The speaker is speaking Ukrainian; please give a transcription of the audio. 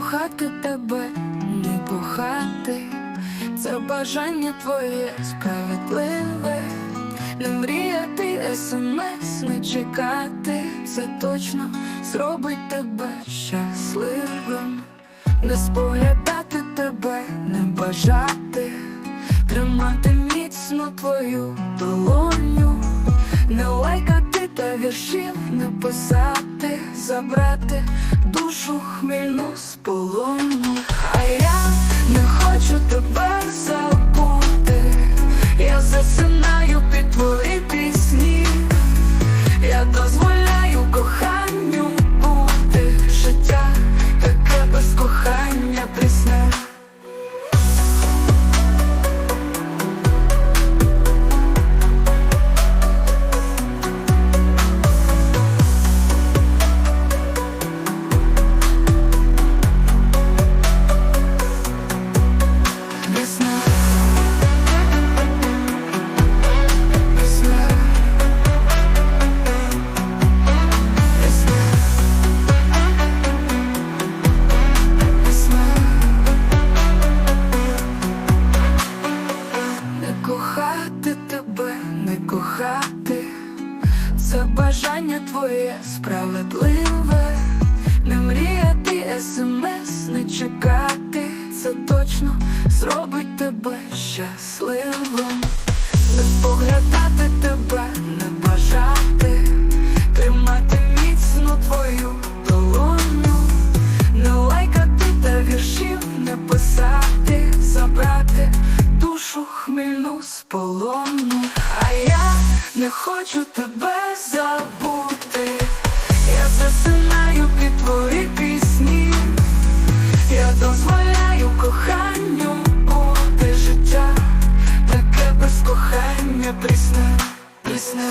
кохати тебе, не кохати, це бажання твоє справедливе, не мріяти, смс не чекати, це точно зробить тебе щасливим, не споглядати тебе, не бажати, тримати міцно твою долоню, не лайкати та віршів не писати, забрати душу хмільну з полону. кохати тебе, не кохати, це бажання твоє справедливе, не мріяти, смс не чекати, це точно зробить тебе щасливим, не поглядати тебе, не бажати. з полону, а я не хочу тебе забути, я засинаю під твої пісні, я дозволяю коханню бути. Життя, таке без кохання прісне, прісне.